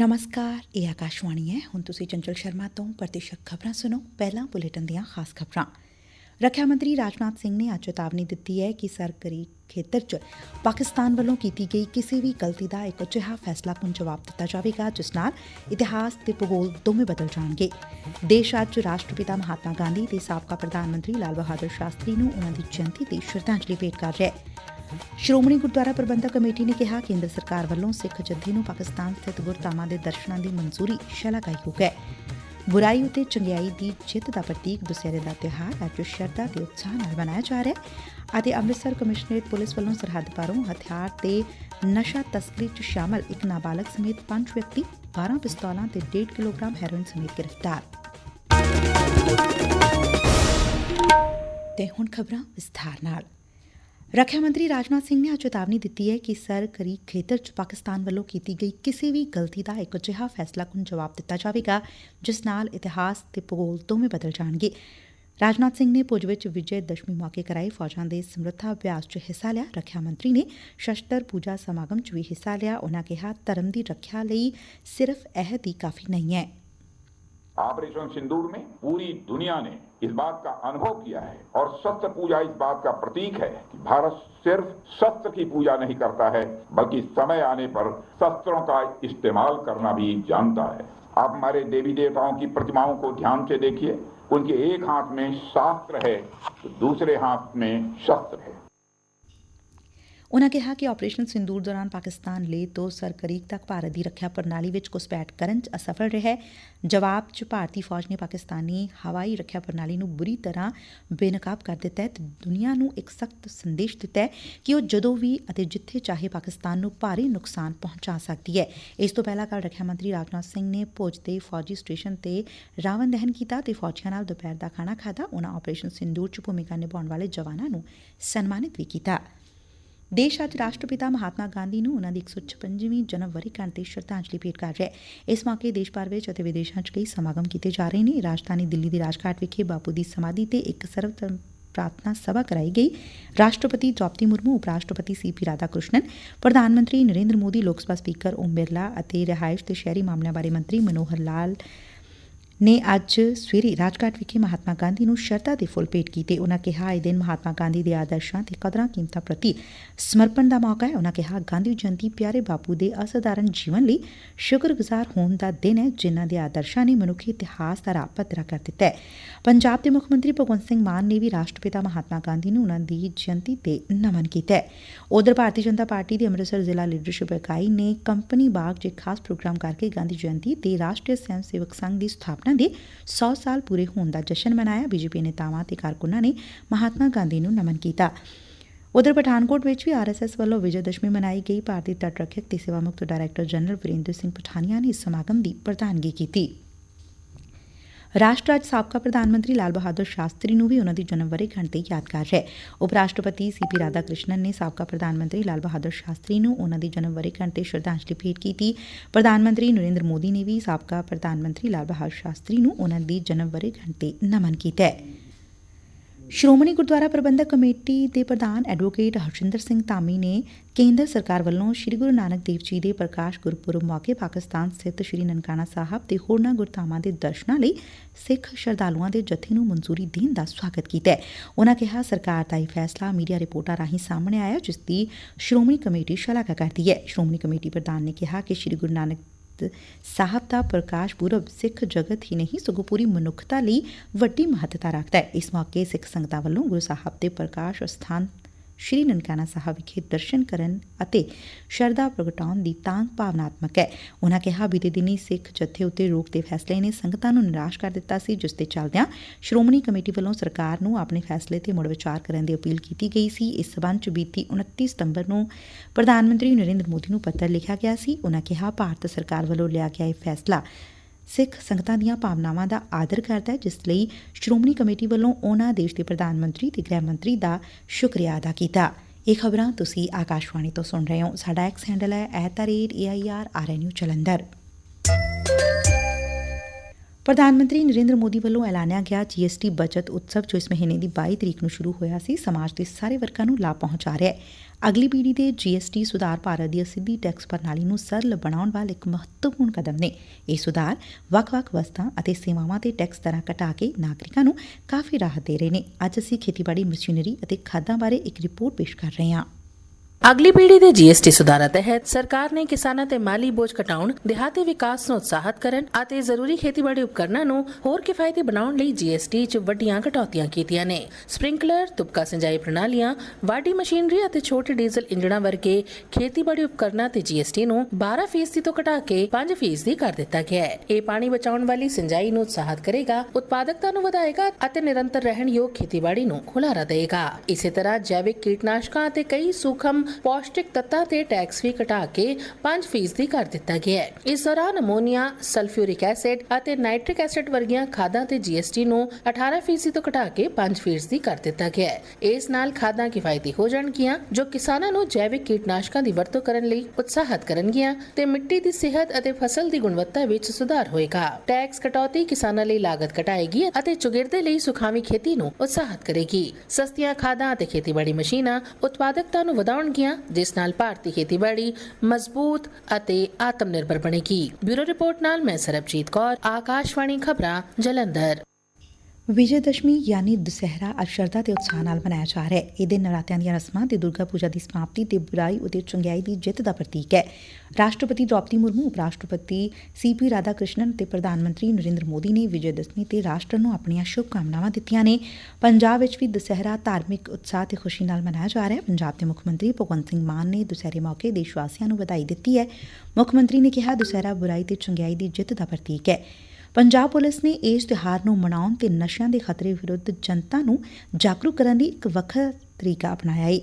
ਨਮਸਕਾਰ, ਇਹ ਆਕਾਸ਼ਵਾਣੀ ਹੈ। ਹੁਣ ਤੁਸੀਂ ਚੰਚਲ ਸ਼ਰਮਾ ਤੋਂ ਪ੍ਰਤੀਸ਼ਤ ਖਬਰਾਂ ਸੁਣੋ। ਪਹਿਲਾਂ ਬੁਲੇਟਿਨ ਦੀਆਂ ਖਾਸ ਖਬਰਾਂ। ਰੱਖਿਆ ਮੰਤਰੀ ਰਾਜਨਾਥ ਸਿੰਘ ਨੇ ਅੱਜ ਚੇਤਾਵਨੀ ਦਿੱਤੀ ਹੈ ਕਿ ਸਰਕਾਰੀ ਖੇਤਰ 'ਚ ਪਾਕਿਸਤਾਨ ਵੱਲੋਂ ਕੀਤੀ ਗਈ ਕਿਸੇ ਵੀ ਗਲਤੀ ਦਾ ਇੱਕ ਅਜਿਹਾ ਫੈਸਲਾ ਕੁਨ ਜਵਾਬ ਦਿੱਤਾ ਜਾਵੇਗਾ, ਜਿਸ ਨਾਲ ਇਤਿਹਾਸ ਤੇ ਭੂਗੋਲ ਦੋਵੇਂ ਬਦਲ ਜਾਣਗੇ। ਦੇਸ਼ ਅੱਜ ਰਾਸ਼ਟਰਪਿਤਾ ਮਹਾਤਮਾ ਗਾਂਧੀ ਤੇ ਸਾਬਕਾ ਪ੍ਰਧਾਨ ਮੰਤਰੀ ਲਾਲ ਬਹਾਦਰ ਸ਼ਾਸਤਰੀ ਨੂੰ ਉਹਨਾਂ ਦੀ ਜਯੰਤੀ ਤੇ ਸ਼ਰਧਾਂਜਲੀ ਭੇਟ ਕਰ ਰਿਹਾ ਹੈ। ਸ਼੍ਰੋਮਣੀ ਗੁਰਦੁਆਰਾ ਪ੍ਰਬੰਧਕ ਕਮੇਟੀ ਨੇ ਕਿਹਾ, ਕੇਂਦਰ ਸਰਕਾਰ ਵੱਲੋਂ ਸਿੱਖ ਜੱਥੇ ਨੂੰ ਪਾਕਿਸਤਾਨ ਸਥਿਤ ਗੁਰਧਾਮਾਂ ਦੇ ਦਰਸ਼ਨਾਂ ਦੀ ਮਨਜ਼ੂਰੀ ਸ਼ਲਾਘਾਯੋਗ ਹੈ ਬੁਰਾਈ ਉਤੇ ਚੰਗਿਆਈ ਦੀ ਜਿੱਤ ਦਾ ਪ੍ਰਤੀਕ ਦੁਸਹਿਰੇ ਦਾ ਤਿਉਹਾਰ ਅੱਜ ਸ਼ਰਧਾ ਤੇ ਉਤਸ਼ਾਹ ਨਾਲ ਮਨਾਇਆ ਜਾ ਰਿਹਾ ਹੈ ਅਤੇ ਅੰਮ੍ਰਿਤਸਰ ਕਮਿਸ਼ਨਰੇਟ ਪੁਲਿਸ ਵੱਲੋਂ ਸਰਹੱਦ ਪਾਰੋਂ ਹਥਿਆਰ ਤੇ ਨਸ਼ਾ ਤਸਕਰੀ 'ਚ ਸ਼ਾਮਲ ਇੱਕ ਨਾਬਾਲਗ ਸਮੇਤ ਪੰਜ ਵਿਅਕਤੀ 12 ਪਿਸਤੌਲਾਂ ਤੇ 1.5 ਕਿਲੋਗ੍ਰਾਮ ਹੈਰੋਇਨ ਸਮੇਤ ਗ੍ਰਿਫਤਾਰ। ਤੇ ਹੁਣ ਖਬਰਾਂ ਵਿਸਥਾਰ ਨਾਲ। ਰੱਖਿਆ ਮੰਤਰੀ ਰਾਜਨਾਥ ਸਿੰਘ ਨੇ ਅੱਜ ਚੇਤਾਵਨੀ ਦਿੱਤੀ ਹੈ ਕਿ ਸਰਕਾਰੀ ਖੇਤਰ 'ਚ ਪਾਕਿਸਤਾਨ ਵੱਲੋਂ ਕੀਤੀ ਗਈ ਕਿਸੇ ਵੀ ਗਲਤੀ ਦਾ ਇੱਕ ਅਜਿਹਾ ਫੈਸਲਾ ਕੁਨ ਜਵਾਬ ਦਿੱਤਾ ਜਾਵੇਗਾ ਜਿਸ ਨਾਲ ਇਤਿਹਾਸ ਤੇ ਭੂਗੋਲ ਦੋਵੇਂ ਬਦਲ ਜਾਣਗੇ ਰਾਜਨਾਥ ਸਿੰਘ ਨੇ ਪੁਜ ਵਿੱਚ ਵਿਜੇ ਦਸ਼ਮੀ ਮੌਕੇ ਕਰਾਏ ਫੌਜਾਂ ਦੇ ਸਮਰੱਥਾ ਅਭਿਆਸ 'ਚ ਹਿੱਸਾ ਲਿਆ ਰੱਖਿਆ ਮੰਤਰੀ ਨੇ ਸ਼ਸਤਰ ਪੂਜਾ ਸਮਾਗਮ 'ਚ ਵੀ ਹਿੱਸਾ ਲਿਆ ਉਹਨਾਂ ਕਿਹਾ ਧਰਮ ਦੀ ਰੱਖਿਆ ਲਈ ਸਿਰਫ ਇਹ ਦੀ ਕਾਫੀ ਨਹੀਂ ਹੈ ऑपरेशन सिंदूर में पूरी दुनिया ने इस बात का अनुभव किया है और शस्त्र पूजा इस बात का प्रतीक है कि भारत सिर्फ़ शस्त्र की पूजा नहीं करता है, बल्कि समय आने पर शस्त्रों का इस्तेमाल करना भी जानता है। आप हमारे देवी देवताओं की प्रतिमाओं को ध्यान से देखिए, उनके एक हाथ में शास्त्र है तो दूसरे हाथ में शस्त्र है। ਉਨੂਾ ਕਿਹਾ ਕਿ ਆਪਰੇਸ਼ਨ ਸਿੰਦੂਰ ਦੌਰਾਨ ਪਾਕਿਸਤਾਨ ਲੇ ਤੋਂ ਸਰਕਰੀਕ ਤੱਕ ਭਾਰਤ ਦੀ ਰੱਖਿਆ ਪ੍ਰਣਾਲੀ ਵਿੱਚ ਘੁਸਪੈਠ ਕਰਨ 'ਚ ਅਸਫਲ ਰਿਹਾ ਜਵਾਬ 'ਚ ਭਾਰਤੀ ਫੌਜ ਨੇ ਪਾਕਿਸਤਾਨੀ ਹਵਾਈ ਰੱਖਿਆ ਪ੍ਰਣਾਲੀ ਨੂੰ ਬੁਰੀ ਤਰ੍ਹਾਂ ਬੇਨਕਾਬ ਕਰ ਦਿੱਤਾ ਹੈ ਤੇ ਦੁਨੀਆ ਨੂੰ ਇੱਕ ਸਖਤ ਸੰਦੇਸ਼ ਦਿੱਤਾ ਹੈ ਕਿ ਉਹ ਜਦੋਂ ਵੀ ਅਤੇ ਜਿੱਥੇ ਚਾਹੇ ਪਾਕਿਸਤਾਨ ਨੂੰ ਭਾਰੀ ਨੁਕਸਾਨ ਪਹੁੰਚਾ ਸਕਦੀ ਹੈ। ਇਸ ਤੋਂ ਪਹਿਲਾਂ ਕੱਲ ਰੱਖਿਆ ਮੰਤਰੀ ਰਾਜਨਾਥ ਸਿੰਘ ਨੇ ਭੋਜ ਦੇ ਫੌਜੀ ਸਟੇਸ਼ਨ ਤੇ ਰਾਵਣ ਦਹਨ ਕੀਤਾ ਤੇ ਫੌਜੀਆਂ ਨਾਲ ਦੁਪਹਿਰ ਦਾ ਖਾਣਾ ਖਾਧਾ। ਉਨ੍ਹਾਂ ਆਪਰੇਸ਼ਨ ਸਿੰਦੂਰ 'ਚ ਭੂਮਿਕਾ ਨਿਭਾਉਣ ਵਾਲੇ ਜਵਾਨਾਂ ਨੂੰ ਸਨਮਾਨਿਤ ਵੀ ਕੀਤਾ। ਦੇਸ਼ ਅੱਜ ਰਾਸ਼ਟਰਪਿਤਾ ਮਹਾਤਮਾ ਗਾਂਧੀ ਨੂੰ ਉਹਨਾਂ ਦੀ 156ਵੀਂ ਜਨਮ ਵਰ੍ਹੇਗੰਢ ਤੇ ਸ਼ਰਧਾਂਜਲੀ ਭੇਟ ਕਰ ਰਿਹਾ ਹੈ। ਇਸ ਮੌਕੇ ਦੇਸ਼ ਭਰ ਵਿੱਚ ਅਤੇ ਵਿਦੇਸ਼ਾਂ 'ਚ ਕਈ ਸਮਾਗਮ ਕੀਤੇ ਜਾ ਰਹੇ ਨੇ। ਰਾਜਧਾਨੀ ਦਿੱਲੀ ਦੇ ਰਾਜਘਾਟ ਵਿਖੇ ਬਾਪੂ ਦੀ ਸਮਾਧੀ ਤੇ ਇੱਕ ਸਰਵ ਧਰਮ ਪ੍ਰਾਰਥਨਾ ਸਭਾ ਕਰਾਈ ਗਈ। ਰਾਸ਼ਟਰਪਤੀ ਦ੍ਰੋਪਦੀ ਮੁਰਮੂ ਉਪ ਰਾਸ਼ਟਰਪਤੀ ਸੀਪੀ ਰਾਧਾ ਕ੍ਰਿਸ਼ਨਨ ਪ੍ਰਧਾਨ ਮੰਤਰੀ ਨਰਿੰਦਰ ਮੋਦੀ, ਲੋਕ ਸਭਾ ਸਪੀਕਰ ਓਮ ਬਿਰਲਾ ਅਤੇ ਰਿਹਾਇਸ਼ ਤੇ ਸ਼ਹਿਰੀ ਮਾਮਲਿਆਂ ਬਾਰੇ ਮੰਤਰੀ ਮਨੋਹਰ ਲਾਲ ਨੇ ਅੱਜ ਸਵੇਰੇ ਰਾਜਘਾਟ ਵਿਖੇ ਮਹਾਤਮਾ ਗਾਂਧੀ ਨੂੰ ਸ਼ਰਧਾ ਦੇ ਫੁੱਲ ਭੇਟ ਕੀਤੇ। ਉਨ੍ਹਾਂ ਕਿਹਾ, ਇਹ ਦਿਨ ਮਹਾਤਮਾ ਗਾਂਧੀ ਦੇ ਆਦਰਸ਼ਾਂ ਤੇ ਕਦਰਾਂ ਕੀਮਤਾਂ ਪ੍ਰਤੀ ਸਮਰਪਣ ਦਾ ਮੌਕਾ ਹੈ। ਉਨ੍ਹਾਂ ਕਿਹਾ, ਗਾਂਧੀ ਜਯੰਤੀ ਪਿਆਰੇ ਬਾਪੂ ਦੇ ਅਸਧਾਰਨ ਜੀਵਨ ਲਈ ਸ਼ੁਕਰਗੁਜ਼ਾਰ ਹੋਣ ਦਾ ਦਿਨ ਹੈ, ਜਿਨ੍ਹਾਂ ਦੇ ਆਦਰਸ਼ਾਂ ਨੇ ਮਨੁੱਖੀ ਇਤਿਹਾਸ ਦਾ ਰਾਹ ਪੱਧਰਾ ਕਰ ਦਿੱਤਾ ਹੈ। ਪੰਜਾਬ ਦੇ ਮੁੱਖ ਮੰਤਰੀ ਭਗਵੰਤ ਸਿੰਘ ਮਾਨ ਨੇ ਵੀ ਰਾਸ਼ਟਰਪਿਤਾ ਮਹਾਤਮਾ ਗਾਂਧੀ ਨੂੰ ਉਨ੍ਹਾਂ ਦੀ ਜਯੰਤੀ ਤੇ ਨਮਨ ਕੀਤਾ ਹੈ। ਉਧਰ ਭਾਰਤੀ ਜਨਤਾ ਪਾਰਟੀ ਦੀ ਅੰਮ੍ਰਿਤਸਰ ਜ਼ਿਲ੍ਹਾ ਲੀਡਰਸ਼ਿਪ ਇਕਾਈ ਨੇ ਕੰਪਨੀ ਬਾਗ 'ਚ ਇੱਕ ਖਾਸ ਪ੍ਰੋਗਰਾਮ ਕਰਕੇ ਗਾਂਧੀ ਜਯੰਤੀ ਤੇ ਰਾਸ਼ਟਰੀ ਸਵੈਮ ਸੇਵਕ ਸੰਘ ਦੀ ਸਥਾਪਨਾ ਦੇ 100 ਸਾਲ ਪੂਰੇ ਹੋਣ ਦਾ ਜਸ਼ਨ ਮਨਾਇਆ। ਬੀਜੇਪੀ ਨੇਤਾਵਾਂ ਤੇ ਕਾਰਕੁਨਾਂ ਨੇ ਮਹਾਤਮਾ ਗਾਂਧੀ ਨੂੰ ਨਮਨ ਕੀਤਾ। ਉਧਰ ਪਠਾਨਕੋਟ ਵਿੱਚ ਵੀ ਆਰਐਸਐਸ ਵੱਲੋਂ ਵਿਜੇ ਦਸ਼ਮੀ ਮਨਾਈ ਗਈ। ਭਾਰਤੀ ਤਟ ਰੱਖਿਅਕ ਤੇ ਸੇਵਾ ਮੁਕਤ ਡਾਇਰੈਕਟਰ ਜਨਰਲ ਵਰਿੰਦਰ ਸਿੰਘ ਪਠਾਨੀਆ ਨੇ ਇਸ ਸਮਾਗਮ ਦੀ ਪ੍ਰਧਾਨਗੀ ਕੀਤੀ। ਰਾਸ਼ਟਰ ਅੱਜ ਸਾਬਕਾ ਪ੍ਰਧਾਨ ਮੰਤਰੀ ਲਾਲ ਬਹਾਦਰ ਸ਼ਾਸਤਰੀ ਨੂੰ ਵੀ ਉਹਨਾਂ ਦੀ ਜਨਮ ਵਰੇਗੰਢ ਤੇ ਯਾਦ ਕਰ ਰਿਹਾ ਹੈ। ਉਪ ਰਾਸ਼ਟਰਪਤੀ ਸੀ ਪੀ ਰਾਧਾ ਕ੍ਰਿਸ਼ਨਨ ਨੇ ਸਾਬਕਾ ਪ੍ਰਧਾਨ ਮੰਤਰੀ ਲਾਲ ਬਹਾਦਰ ਸ਼ਾਸਤਰੀ ਨੂੰ ਉਹਨਾਂ ਦੀ ਜਨਮ ਵਰੇਗੰਢ ਤੇ ਸ਼ਰਧਾਂਜਲੀ ਭੇਟ ਕੀਤੀ। ਪ੍ਰਧਾਨ ਮੰਤਰੀ ਨਰਿੰਦਰ ਮੋਦੀ ਨੇ ਵੀ ਸਾਬਕਾ ਪ੍ਰਧਾਨ ਮੰਤਰੀ ਲਾਲ ਬਹਾਦਰ ਸ਼ਾਸਤਰੀ ਨੂੰ ਉਹਨਾਂ ਦੀ ਜਨਮ ਵਰੇਗੰਢ ਤੇ ਨਮਨ ਕੀਤਾ ਹੈ। ਸ਼੍ਰੋਮਣੀ ਗੁਰਦੁਆਰਾ ਪ੍ਰਬੰਧਕ ਕਮੇਟੀ ਦੇ ਪ੍ਰਧਾਨ ਐਡਵੋਕੇਟ ਹਰਜਿੰਦਰ ਸਿੰਘ ਧਾਮੀ ਨੇ ਕੇਂਦਰ ਸਰਕਾਰ ਵੱਲੋਂ ਸ੍ਰੀ ਗੁਰੂ ਨਾਨਕ ਦੇਵ ਜੀ ਦੇ ਪ੍ਰਕਾਸ਼ ਗੁਰਪੁਰਬ ਮੌਕੇ ਪਾਕਿਸਤਾਨ ਸਥਿਤ ਸ੍ਰੀ ਨਨਕਾਣਾ ਸਾਹਿਬ ਤੇ ਹੋਰਨਾਂ ਗੁਰਧਾਮਾਂ ਦੇ ਦਰਸ਼ਨਾਂ ਲਈ ਸਿੱਖ ਸ਼ਰਧਾਲੂਆਂ ਦੇ ਜਥੇ ਨੂੰ ਮਨਜ਼ੂਰੀ ਦੇਣ ਦਾ ਸਵਾਗਤ ਕੀਤਾ ਹੈ। ਉਨ੍ਹਾਂ ਕਿਹਾ, ਸਰਕਾਰ ਦਾ ਇਹ ਫੈਸਲਾ ਮੀਡੀਆ ਰਿਪੋਰਟਾਂ ਰਾਹੀਂ ਸਾਹਮਣੇ ਆਇਆ, ਜਿਸ ਦੀ ਸ਼੍ਰੋਮਣੀ ਕਮੇਟੀ ਸ਼ਲਾਘਾ ਕਰਦੀ ਹੈ। ਸ਼੍ਰੋਮਣੀ ਕਮੇਟੀ ਪ੍ਰਧਾਨ ਨੇ ਕਿਹਾ ਕਿ ਸ੍ਰੀ ਗੁਰੂ ਨਾਨਕ ਸਾਹਿਬ ਦਾ ਪ੍ਰਕਾਸ਼ ਪੁਰਬ ਸਿੱਖ ਜਗਤ ਹੀ ਨਹੀਂ, ਸਗੋਂ ਪੂਰੀ ਮਨੁੱਖਤਾ ਲਈ ਵੱਡੀ ਮਹੱਤਤਾ ਰੱਖਦਾ ਹੈ। ਇਸ ਮੌਕੇ ਸਿੱਖ ਸੰਗਤਾਂ ਵੱਲੋਂ ਗੁਰੂ ਸਾਹਿਬ ਦੇ ਪ੍ਰਕਾਸ਼ ਸਥਾਨ ਸ਼੍ਰੀ ਨਨਕਾਣਾ ਸਾਹਿਬ ਵਿਖੇ ਦਰਸ਼ਨ ਕਰਨ ਅਤੇ ਸ਼ਰਧਾ ਪ੍ਰਗਟਾਉਣ ਦੀ ਤਾਂਗ ਭਾਵਨਾਤਮਕ ਹੈ। ਉਨ੍ਹਾਂ ਕਿਹਾ, ਬੀਤੇ ਦਿਨੀ ਸਿੱਖ ਜਥੇ ਉੱਤੇ ਰੋਕ ਦੇ ਫੈਸਲੇ ਨੇ ਸੰਗਤਾਂ ਨੂੰ ਨਿਰਾਸ਼ ਕਰ ਦਿੱਤਾ ਸੀ, ਜਿਸ ਦੇ ਚੱਲਦਿਆਂ ਸ਼੍ਰੋਮਣੀ ਕਮੇਟੀ ਵੱਲੋਂ ਸਰਕਾਰ ਨੂੰ ਆਪਣੇ ਫੈਸਲੇ ਤੇ ਮੁੜ ਵਿਚਾਰ ਕਰਨ ਦੀ ਅਪੀਲ ਕੀਤੀ ਗਈ ਸੀ। ਇਸ ਸਬੰਧ ਚ ਬੀਤੀ 29 ਸਤੰਬਰ ਨੂੰ ਪ੍ਰਧਾਨ ਮੰਤਰੀ ਨਰਿੰਦਰ ਮੋਦੀ ਨੂੰ ਪੱਤਰ ਲਿਖਿਆ ਗਿਆ ਸੀ। ਉਨ੍ਹਾਂ ਕਿਹਾ, ਭਾਰਤ ਸਰਕਾਰ ਵੱਲੋਂ ਲਿਆ ਗਿਆ ਇਹ ਫੈਸਲਾ ਸਿੱਖ ਸੰਗਤਾਂ ਦੀਆਂ ਭਾਵਨਾਵਾਂ ਦਾ ਆਦਰ ਕਰਦਾ ਹੈ, ਜਿਸ ਲਈ ਸ਼੍ਰੋਮਣੀ ਕਮੇਟੀ ਵੱਲੋਂ ਉਨ੍ਹਾਂ ਦੇਸ਼ ਦੇ ਪ੍ਰਧਾਨ ਮੰਤਰੀ ਤੇ ਗ੍ਰਹਿ ਮੰਤਰੀ ਦਾ ਸ਼ੁਕਰੀਆ ਅਦਾ ਕੀਤਾ। ਇਹ ਖਬਰਾਂ ਤੁਸੀਂ ਆਕਾਸ਼ਵਾਣੀ ਤੋਂ ਸੁਣ ਰਹੇ ਹੋ। ਸਾਡਾ ਐਕਸ ਹੈਂਡਲ ਹੈ @air_arnu ਜਲੰਧਰ ਪ੍ਰਧਾਨ ਮੰਤਰੀ ਨਰੇਂਦਰ ਮੋਦੀ ਵੱਲੋਂ ਐਲਾਨਿਆ ਗਿਆ ਜੀਐਸਟੀ ਬਚਤ ਉਤਸਵ, ਜੋ ਇਸ ਮਹੀਨੇ ਦੀ 22 ਤਰੀਕ ਨੂੰ ਸ਼ੁਰੂ ਹੋਇਆ ਸੀ, ਸਮਾਜ ਦੇ ਸਾਰੇ ਵਰਗਾਂ ਨੂੰ ਲਾਭ ਪਹੁੰਚਾ ਰਿਹਾ ਹੈ। ਅਗਲੀ ਪੀੜ੍ਹੀ ਦੇ ਜੀਐਸਟੀ ਸੁਧਾਰ ਭਾਰਤ ਦੀ ਸਿੱਧੀ ਟੈਕਸ ਪ੍ਰਣਾਲੀ ਨੂੰ ਸਰਲ ਬਣਾਉਣ ਵਾਲਾ ਇੱਕ ਮਹੱਤਵਪੂਰਨ ਕਦਮ ਨੇ। ਇਹ ਸੁਧਾਰ ਵੱਖ-ਵੱਖ ਵਸਤਾਂ ਅਤੇ ਸੇਵਾਵਾਂ ਤੇ ਟੈਕਸ ਦਰਾਂ ਘਟਾ ਕੇ ਨਾਗਰਿਕਾਂ ਨੂੰ ਕਾਫੀ ਰਾਹਤ ਦੇ ਰਹੇ ਨੇ। ਅੱਜ ਅਸੀਂ ਖੇਤੀਬਾੜੀ, ਮਸ਼ੀਨਰੀ ਅਤੇ ਖਾਦਾਂ ਬਾਰੇ ਇੱਕ ਰਿਪੋਰਟ ਪੇਸ਼ ਕਰ ਰਹੇ ਹਾਂ। ਅਗਲੀ ਪੀੜ੍ਹੀ ਦੇ ਜੀਐਸਟੀ ਸੁਧਾਰਾਂ ਤਹਿਤ ਸਰਕਾਰ ਨੇ ਕਿਸਾਨਾਂ ਤੇ ਮਾਲੀ ਬੋਝ ਘਟਾਉਣ, ਦਿਹਾਤੀ ਵਿਕਾਸ ਨੂੰ ਉਤਸ਼ਾਹਿਤ ਕਰਨ ਅਤੇ ਜ਼ਰੂਰੀ ਖੇਤੀਬਾੜੀ ਉਪਕਰਨਾਂ ਨੂੰ ਹੋਰ ਕਿਫਾਇਤੀ ਬਣਾਉਣ ਲਈ ਜੀਐਸਟੀ 'ਚ ਵੱਡੀਆਂ ਕਟੌਤੀਆਂ ਕੀਤੀਆਂ ਨੇ। ਸਪ੍ਰਿੰਕਲਰ, ਤੁਪਕਾ ਸਿੰਜਾਈ ਪ੍ਰਣਾਲੀਆਂ, ਵਾਢੀ ਮਸ਼ੀਨਰੀ ਅਤੇ ਛੋਟੇ ਡੀਜ਼ਲ ਇੰਜਣਾਂ ਵਰਗੇ ਖੇਤੀਬਾੜੀ ਉਪਕਰਨਾਂ ਤੇ ਜੀਐਸਟੀ ਨੂੰ 12% ਤੋਂ ਘਟਾ ਕੇ 5% ਕਰ ਦਿੱਤਾ ਗਿਆ ਹੈ। ਇਹ ਪਾਣੀ ਬਚਾਉਣ ਵਾਲੀ ਸਿੰਜਾਈ ਨੂੰ ਉਤਸ਼ਾਹਿਤ ਕਰੇਗਾ, ਉਤਪਾਦਕਤਾ ਨੂੰ ਵਧਾਏਗਾ ਅਤੇ ਨਿਰੰਤਰ ਰਹਿਣਯੋਗ ਖੇਤੀਬਾੜੀ ਨੂੰ ਹੁਲਾਰਾ ਦੇਵੇਗਾ। ਇਸੇ ਤਰ੍ਹਾਂ ਜੈਵਿਕ ਕੀਟਨਾਸ਼ਕਾਂ ਅਤੇ ਕਈ ਸੂਖਮ ਪੌਸ਼ਟਿਕ ਤੱਤਾਂ ਤੇ ਟੈਕਸ ਵੀ ਘਟਾ ਕੇ 5% ਕਰ ਦਿੱਤਾ ਗਿਆ ਹੈ। ਇਸ ਦੌਰਾਨ ਅਮੋਨੀਆ, ਸਲਫਿਊਰਿਕ ਐਸਿਡ ਅਤੇ ਨਾਈਟ੍ਰਿਕ ਐਸਿਡ ਵਰਗੀਆਂ ਖਾਦਾਂ ਤੇ ਜੀਐਸਟੀ ਨੂੰ 18% ਤੋਂ ਘਟਾ ਕੇ 5% ਕਰ ਦਿੱਤਾ ਗਿਆ ਹੈ। ਇਸ ਨਾਲ ਖਾਦਾਂ ਕਿਫਾਇਤੀ ਹੋ ਜਾਣਗੀਆਂ, ਜੋ ਕਿਸਾਨਾਂ ਨੂੰ ਜੈਵਿਕ ਕੀਟਨਾਸ਼ਕਾਂ ਦੀ ਵਰਤੋਂ ਕਰਨ ਲਈ ਉਤਸ਼ਾਹਿਤ ਕਰਨਗੀਆਂ ਤੇ ਮਿੱਟੀ ਦੀ ਸਿਹਤ ਅਤੇ ਫਸਲ ਦੀ ਗੁਣਵੱਤਾ ਵਿੱਚ ਸੁਧਾਰ ਹੋਏਗਾ। ਟੈਕਸ ਕਟੌਤੀ ਕਿਸਾਨਾਂ ਲਈ ਲਾਗਤ ਘਟਾਏਗੀ ਅਤੇ ਚੁਗਿਰਦੇ ਲਈ ਸੁਖਾਵੀ ਖੇਤੀ ਨੂੰ ਉਤਸ਼ਾਹਿਤ ਕਰੇਗੀ। ਸਸਤੀਆਂ ਖਾਦਾਂ ਅਤੇ ਖੇਤੀਬਾੜੀ ਮਸ਼ੀਨਾਂ ਉਤਪਾਦਕਤਾ ਨੂੰ ਵਧਾਉਣਗੀਆਂ ਜਿਸ ਨਾਲ ਭਾਰਤੀ ਖੇਤੀਬਾੜੀ ਮਜ਼ਬੂਤ ਅਤੇ ਆਤਮ ਨਿਰਭਰ ਬਣੇਗੀ। ਬਿਊਰੋ ਰਿਪੋਰਟ ਨਾਲ ਮੈਂ ਸਰਬਜੀਤ ਕੌਰ, ਆਕਾਸ਼ਵਾਣੀ ਖਬਰਾਂ ਜਲੰਧਰ। ਵਿਜੇ ਦਸ਼ਮੀ ਯਾਨੀ ਦੁਸਹਿਰਾ ਅੱਜ ਸ਼ਰਧਾ ਤੇ ਉਤਸ਼ਾਹ ਨਾਲ ਮਨਾਇਆ ਜਾ ਰਿਹਾ ਹੈ। ਇਹ ਨਰਾਤਿਆਂ ਦੀਆਂ ਰਸਮਾਂ ਤੇ ਦੁਰਗਾ ਪੂਜਾ ਦੀ ਸਮਾਪਤੀ ਤੇ ਬੁਰਾਈ ਉਤੇ ਚੰਗਿਆਈ ਦੀ ਜਿੱਤ ਦਾ ਪ੍ਰਤੀਕ ਹੈ। ਰਾਸ਼ਟਰਪਤੀ ਦ੍ਰੌਪਦੀ ਮੁਰਮੂ ਉਪ ਰਾਸ਼ਟਰਪਤੀ ਸੀਪੀ ਰਾਧਾ ਕ੍ਰਿਸ਼ਨਨ ਤੇ ਪ੍ਰਧਾਨ ਮੰਤਰੀ ਨਰਿੰਦਰ ਮੋਦੀ ਨੇ ਵਿਜੇ ਦਸ਼ਮੀ ਤੇ ਰਾਸ਼ਟਰ ਨੂੰ ਆਪਣੀਆਂ ਸ਼ੁਭਕਾਮਨਾਵਾਂ ਦਿੱਤੀਆਂ ਨੇ। ਪੰਜਾਬ ਵਿੱਚ ਵੀ ਦੁਸਹਿਰਾ ਧਾਰਮਿਕ ਉਤਸ਼ਾਹ ਤੇ ਖੁਸ਼ੀ ਨਾਲ ਮਨਾਇਆ ਜਾ ਰਿਹਾ ਹੈ। ਪੰਜਾਬ ਦੇ ਮੁੱਖ ਮੰਤਰੀ ਭਗਵੰਤ ਸਿੰਘ ਮਾਨ ਨੇ ਦੁਸਹਿਰੇ ਮੌਕੇ ਦੇਸ਼ ਵਾਸੀਆਂ ਨੂੰ ਵਧਾਈ ਦਿੱਤੀ ਹੈ। ਮੁੱਖ ਮੰਤਰੀ ਨੇ ਕਿਹਾ, ਦੁਸਹਿਰਾ ਬੁਰਾਈ ਤੇ ਚੰਗਿਆਈ ਦੀ ਜਿੱਤ ਦਾ ਪ੍ਰਤੀਕ ਹੈ। ਪੰਜਾਬ ਪੁਲਿਸ ਨੇ ਇਸ ਤਿਉਹਾਰ ਨੂੰ ਮਨਾਉਣ ਤੇ ਨਸ਼ਿਆਂ ਦੇ ਖਤਰੇ ਵਿਰੁੱਧ ਜਨਤਾ ਨੂੰ ਜਾਗਰੂਕ ਕਰਨ ਲਈ ਇੱਕ ਵੱਖਰਾ ਤਰੀਕਾ ਅਪਣਾਇਆ ਹੈ।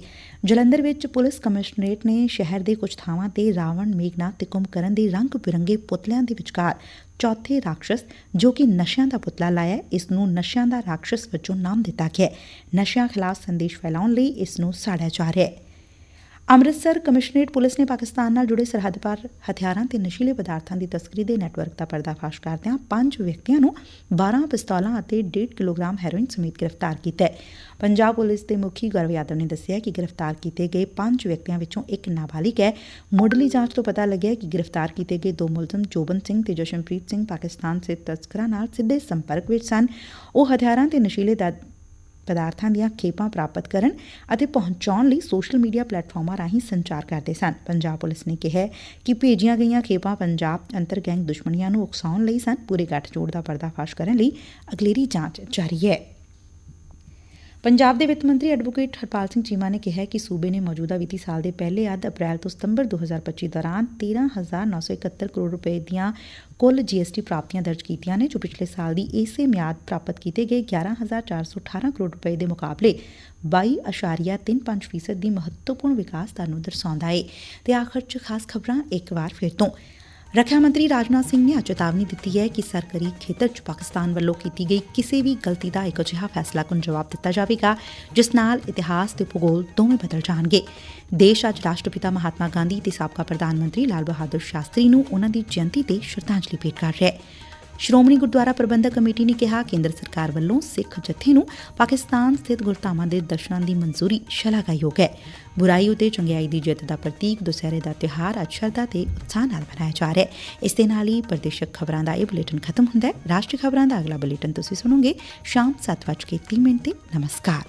ਜਲੰਧਰ ਵਿੱਚ ਪੁਲਿਸ ਕਮਿਸ਼ਨਰੇਟ ਨੇ ਸ਼ਹਿਰ ਦੇ ਕੁਝ ਥਾਵਾਂ ਤੇ ਰਾਵਣ, ਮੇਘਨਾਥ ਤੇ ਕੁੰਭਕਰਨ ਦੇ ਰੰਗ ਬਿਰੰਗੇ ਪੁਤਲਿਆਂ ਦੇ ਵਿਚਕਾਰ ਚੌਥੇ ਰਾਖਸ਼ ਜੋ ਕਿ ਨਸ਼ਿਆਂ ਦਾ ਪੁਤਲਾ ਲਾਇਆ ਇਸ ਨੂੰ ਨਸ਼ਿਆਂ ਦਾ ਰਾਖਸ਼ ਵਜੋਂ ਨਾਮ ਦਿੱਤਾ ਗਿਆ ਨਸ਼ਿਆਂ ਖਿਲਾਫ ਸੰਦੇਸ਼ ਫੈਲਾਉਣ ਲਈ ਇਸ ਨੂੰ ਸਾੜਿਆ ਜਾ ਰਿਹਾ ਹੈ। ਅੰਮ੍ਰਿਤਸਰ ਕਮਿਸ਼ਨਰੇਟ ਪੁਲਿਸ ਨੇ ਪਾਕਿਸਤਾਨ ਨਾਲ ਜੁੜੇ ਸਰਹੱਦ ਪਾਰ ਹਥਿਆਰਾਂ ਤੇ ਨਸ਼ੀਲੇ ਪਦਾਰਥਾਂ ਦੀ ਤਸਕਰੀ ਦੇ ਨੈਟਵਰਕ ਦਾ ਪਰਦਾਫਾਸ਼ ਕਰਦਿਆਂ ਪੰਜ ਵਿਅਕਤੀਆਂ ਨੂੰ 12 ਪਿਸਤੌਲਾਂ ਅਤੇ 1.5 ਕਿਲੋਗ੍ਰਾਮ ਹੈਰੋਇਨ ਸਮੇਤ ਗ੍ਰਿਫਤਾਰ ਕੀਤਾ ਹੈ। ਪੰਜਾਬ ਪੁਲਿਸ ਦੇ ਮੁਖੀ ਗੌਰਵ ਯਾਦਵ ਨੇ ਦੱਸਿਆ ਕਿ ਗ੍ਰਿਫਤਾਰ ਕੀਤੇ ਗਏ ਪੰਜ ਵਿਅਕਤੀਆਂ ਵਿੱਚੋਂ ਇੱਕ ਨਾਬਾਲਿਗ ਹੈ। ਮੁੱਢਲੀ ਜਾਂਚ ਤੋਂ ਪਤਾ ਲੱਗਿਆ ਕਿ ਗ੍ਰਿਫਤਾਰ ਕੀਤੇ ਗਏ ਦੋ ਮੁਲਜ਼ਮ ਜੋਬਨ ਸਿੰਘ ਤੇ ਜਸ਼ਨਪ੍ਰੀਤ ਸਿੰਘ ਪਾਕਿਸਤਾਨ ਸੇ ਤਸਕਰਾਂ ਨਾਲ ਸਿੱਧੇ ਸੰਪਰਕ ਵਿੱਚ ਸਨ। ਉਹ ਹਥਿਆਰਾਂ ਤੇ ਨਸ਼ੀਲੇ ਦਾ ਪਦਾਰਥਾਂ ਦੀਆਂ ਖੇਪਾਂ ਪ੍ਰਾਪਤ ਕਰਨ ਅਤੇ ਪਹੁੰਚਾਉਣ ਲਈ ਸੋਸ਼ਲ ਮੀਡੀਆ ਪਲੇਟਫਾਰਮਾਂ ਰਾਹੀਂ ਸੰਚਾਰ ਕਰਦੇ ਸਨ। ਪੰਜਾਬ ਪੁਲਿਸ ਨੇ ਕਿਹਾ ਕਿ ਭੇਜੀਆਂ ਗਈਆਂ ਖੇਪਾਂ ਪੰਜਾਬ ਅੰਤਰ ਗੈਂਗ ਦੁਸ਼ਮਣੀਆਂ ਨੂੰ ਉਕਸਾਉਣ ਲਈ ਸਨ। ਪੂਰੇ ਗੱਠਜੋੜ ਦਾ ਪਰਦਾਫਾਸ਼ ਕਰਨ ਲਈ ਅਗਲੇਰੀ ਜਾਂਚ ਜਾਰੀ ਹੈ। ਪੰਜਾਬ ਦੇ ਵਿੱਤ ਮੰਤਰੀ ਐਡਵੋਕੇਟ ਹਰਪਾਲ ਸਿੰਘ ਚੀਮਾ ਨੇ ਕਿਹਾ ਕਿ ਸੂਬੇ ਨੇ ਮੌਜੂਦਾ ਵਿੱਤੀ ਸਾਲ ਦੇ ਪਹਿਲੇ ਅੱਧ ਅਪ੍ਰੈਲ ਤੋਂ ਸਤੰਬਰ 2025 ਦੌਰਾਨ 13971 ਕਰੋੜ ਰੁਪਏ ਦੀਆਂ ਕੁੱਲ ਜੀਐਸਟੀ ਪ੍ਰਾਪਤੀਆਂ ਦਰਜ ਕੀਤੀਆਂ ਨੇ, ਜੋ ਪਿਛਲੇ ਸਾਲ ਦੀ ਇਸੇ ਮਿਆਦ ਪ੍ਰਾਪਤ ਕੀਤੇ ਗਏ 11418 ਕਰੋੜ ਰੁਪਏ ਦੇ ਮੁਕਾਬਲੇ 22.35% ਦੀ ਮਹੱਤਵਪੂਰਨ ਵਿਕਾਸ ਦਰ ਨੂੰ ਦਰਸਾਉਂਦਾ ਹੈ ਤੇ ਆਖਰ 'ਚ ਖਾਸ ਖਬਰਾਂ ਇੱਕ ਵਾਰ ਫਿਰ ਤੋਂ। ਰੱਖਿਆ ਮੰਤਰੀ ਰਾਜਨਾਥ ਸਿੰਘ ਨੇ ਅੱਜ ਚੇਤਾਵਨੀ ਦਿੱਤੀ ਹੈ ਕਿ ਸਰਕਾਰੀ ਖੇਤਰ 'ਚ ਪਾਕਿਸਤਾਨ ਵੱਲੋਂ ਕੀਤੀ ਗਈ ਕਿਸੇ ਵੀ ਗਲਤੀ ਦਾ ਇੱਕ ਅਜਿਹਾ ਫੈਸਲਾ ਕੁਨ ਜਵਾਬ ਦਿੱਤਾ ਜਾਵੇਗਾ, ਜਿਸ ਨਾਲ ਇਤਿਹਾਸ ਤੇ ਭੂਗੋਲ ਦੋਵੇਂ ਬਦਲ ਜਾਣਗੇ। ਦੇਸ਼ ਅੱਜ ਰਾਸ਼ਟਰਪਿਤਾ ਮਹਾਤਮਾ ਗਾਂਧੀ ਤੇ ਸਾਬਕਾ ਪ੍ਰਧਾਨ ਮੰਤਰੀ ਲਾਲ ਬਹਾਦਰ ਸ਼ਾਸਤਰੀ ਨੂੰ ਉਹਨਾਂ ਦੀ ਜਯੰਤੀ ਤੇ ਸ਼ਰਧਾਂਜਲੀ ਭੇਟ ਕਰ ਰਿਹਾ ਹੈ। ਸ਼੍ਰੋਮਣੀ ਗੁਰਦੁਆਰਾ ਪ੍ਰਬੰਧਕ ਕਮੇਟੀ ਨੇ ਕਿਹਾ, ਕੇਂਦਰ ਸਰਕਾਰ ਵੱਲੋਂ ਸਿੱਖ ਜਥੇ ਨੂੰ ਪਾਕਿਸਤਾਨ ਸਥਿਤ ਗੁਰਧਾਮਾਂ ਦੇ ਦਰਸ਼ਨਾਂ ਦੀ ਮਨਜ਼ੂਰੀ ਸ਼ਲਾਘਾਯੋਗ ਹੈ। ਬੁਰਾਈ ਉਤੇ ਚੰਗਿਆਈ ਦੀ ਜਿੱਤ ਦਾ ਪ੍ਰਤੀਕ ਦੁਸਹਿਰੇ ਦਾ ਤਿਉਹਾਰ ਅੱਜ ਸ਼ਰਧਾ ਤੇ ਉਤਸ਼ਾਹ ਨਾਲ ਮਨਾਇਆ ਜਾ ਰਿਹਾ ਹੈ। ਇਸ ਦੇ ਨਾਲ ਹੀ ਪ੍ਰਦੇਸ਼ਕ ਖਬਰਾਂ ਦਾ ਇਹ ਬੁਲੇਟਿਨ ਖਤਮ ਹੁੰਦਾ ਹੈ। ਰਾਸ਼ਟਰੀ ਖਬਰਾਂ ਦਾ ਅਗਲਾ ਬੁਲੇਟਿਨ ਤੁਸੀਂ ਸੁਣੋਗੇ ਸ਼ਾਮ 7:30 ਮਿੰਟ ਤੇ। ਨਮਸਕਾਰ।